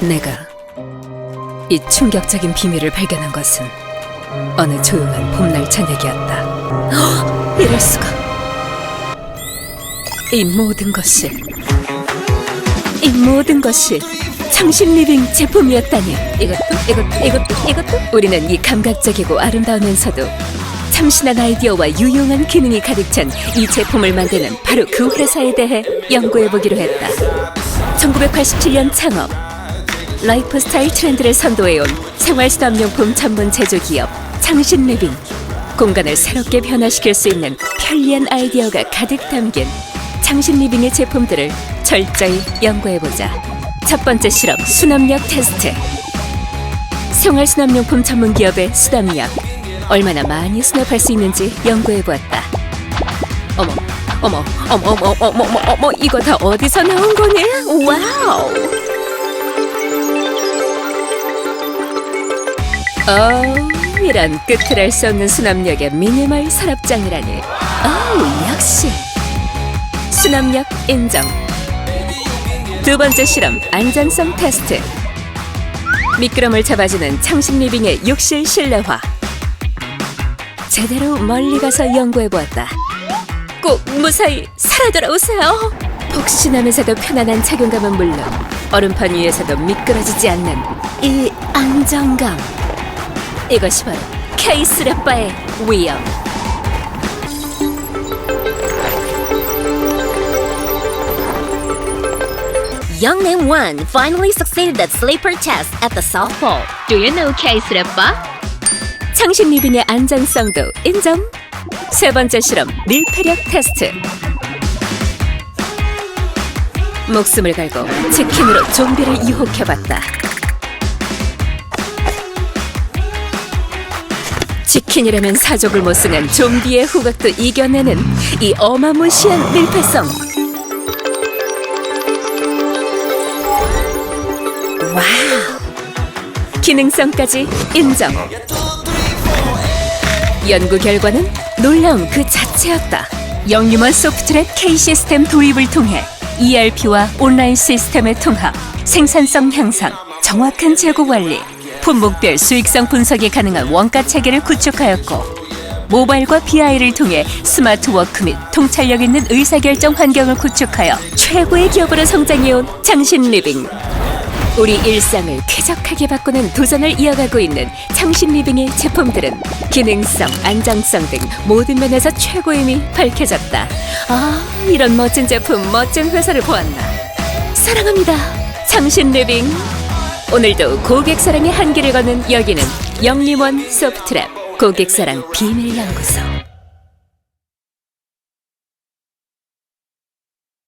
내가 이 충격적인 비밀을 발견한 것은 어느 조용한 봄날 저녁이었다. 헉! 이럴 수가. 이 모든 것이 이 모든 것이 창신 리빙 제품이었다니. 이것도 이것도 이것도 이것도 우리는 이 감각적이고 아름다우면서도 참신한 아이디어와 유용한 기능이 가득 찬 이 제품을 만드는 바로 그 회사에 대해 연구해 보기로 했다. 1987년 창업. 라이프 스타일 트렌드를 선도해온 생활수납용품 전문 제조기업 창신 리빙. 공간을 새롭게 변화시킬 수 있는 편리한 아이디어가 가득 담긴 창신 리빙의 제품들을 철저히 연구해보자. 첫 번째 실험 수납력 테스트. 생활수납용품 전문 기업의 수납력. 얼마나 많이 수납할 수 있는지 연구해보았다. 어머, 어머, 어머, 어머, 어머, 어머, 어머, 이거 다 어디서 나온 거니? 와우! 어, 이런 끝을 알 수 없는 수납력의 미니멀 서랍장이라니. 어, 역시 수납력 인정. 두 번째 실험 안전성 테스트. 미끄럼을 잡아주는 창신 리빙의 욕실 실내화. 제대로 멀리 가서 연구해 보았다. 꼭 무사히 살아 돌아오세요. 폭신하면서도 편안한 착용감은 물론 얼음판 위에서도 미끄러지지 않는 이 안정감. 이것이 바로 케이스 랩바의 위엄. Young Name 1 finally succeeded at sleeper test at the South Pole. Do you know K 스레빠? 창신 리빙의 안전성도 인정. 세 번째 실험 밀폐력 테스트. 목숨을 걸고 치킨으로 좀비를 유혹해봤다. 치킨이라면 사족을 못 쓰는 좀비의 후각도 이겨내는 이 어마무시한 밀폐성. 와우! 기능성까지 인정. 연구 결과는 놀라움 그 자체였다. 영유만 소프트랩 K 시스템 도입을 통해 ERP와 온라인 시스템의 통합, 생산성 향상, 정확한 재고 관리, 품목별 수익성 분석이 가능한 원가 체계를 구축하였고 모바일과 BI를 통해 스마트 워크 및 통찰력 있는 의사결정 환경을 구축하여 최고의 기업으로 성장해온 장신 리빙. 우리 일상을 쾌적하게 바꾸는 도전을 이어가고 있는 창신 리빙의 제품들은 기능성, 안정성 등 모든 면에서 최고임이 밝혀졌다. 아, 이런 멋진 제품, 멋진 회사를 보았나. 사랑합니다. 창신 리빙. 오늘도 고객 사랑의 한계를 걷는 여기는 영림원 소프트랩 고객 사랑 비밀 연구소.